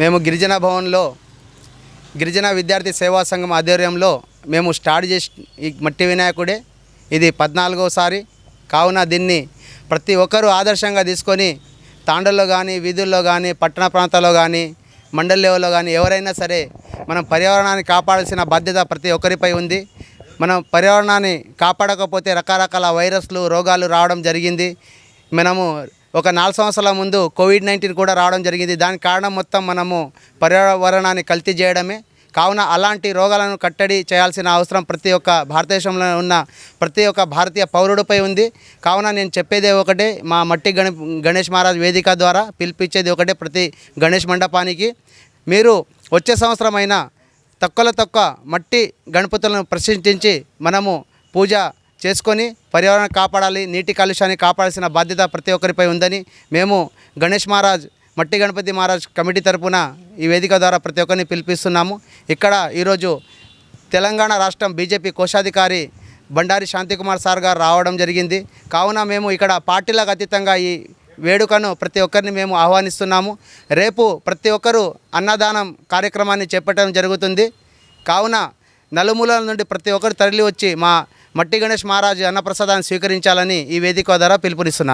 మేము గిరిజన భవన్లో గిరిజన విద్యార్థి సేవా సంఘం ఆధ్వర్యంలో మేము స్టార్ట్ చేసి ఈ మట్టి వినాయకుడే ఇది పద్నాలుగోసారి కావున దీన్ని ప్రతి ఒక్కరూ ఆదర్శంగా తీసుకొని తాండల్లో కానీ వీధుల్లో కానీ పట్టణ ప్రాంతాల్లో కానీ మండల లెవెల్లో కానీ ఎవరైనా సరే మనం పర్యావరణాన్ని కాపాడాల్సిన బాధ్యత ప్రతి ఒక్కరిపై ఉంది. మనం పర్యావరణాన్ని కాపాడకపోతే రకరకాల వైరస్లు రోగాలు రావడం జరిగింది. మనము ఒక నాలుగు సంవత్సరాల ముందు కోవిడ్ నైన్టీన్ కూడా రావడం జరిగింది. దానికి కారణం మొత్తం మనము పర్యావరణాన్ని కల్తీ చేయడమే. కావున అలాంటి రోగాలను కట్టడి చేయాల్సిన అవసరం ప్రతి ఒక్క భారతదేశంలో ఉన్న ప్రతి ఒక్క భారతీయ పౌరుడిపై ఉంది. కావున నేను చెప్పేదే ఒకటే మా మట్టి గణ గణేష్ మహారాజ్ వేదిక ద్వారా పిలిపించేది ఒకటే ప్రతి గణేష్ మండపానికి. మీరు వచ్చే సంవత్సరమైన అయినా తక్కువలో తక్కువ మట్టి గణపతులను ప్రశ్నించి మనము పూజ చేసుకొని పర్యావరణం కాపాడాలి నీటి కాలుష్యాన్ని కాపాడాల్సిన బాధ్యత ప్రతి ఒక్కరిపై ఉందని మేము గణేష్ మహారాజ్ మట్టి గణపతి మహారాజ్ కమిటీ తరపున ఈ వేదిక ద్వారా ప్రతి ఒక్కరిని పిలిపిస్తున్నాము. ఇక్కడ ఈరోజు తెలంగాణ రాష్ట్రం బీజేపీ కోశాధికారి బండారి శాంతికుమార్ సార్ గారు రావడం జరిగింది. కావున మేము ఇక్కడ పార్టీలకు అతీతంగా ఈ వేడుకను ప్రతి ఒక్కరిని మేము ఆహ్వానిస్తున్నాము. రేపు ప్రతి ఒక్కరూ అన్నదానం కార్యక్రమాన్ని చేపట్టడం జరుగుతుంది. కావున నలుమూలల నుండి ప్రతి ఒక్కరు తరలి వచ్చి మా మట్టి గణేష్ మహారాజ్ అన్నప్రసాదాన్ని స్వీకరించాలని ఈ వేదిక ద్వారా పిలుపునిస్తున్నాను.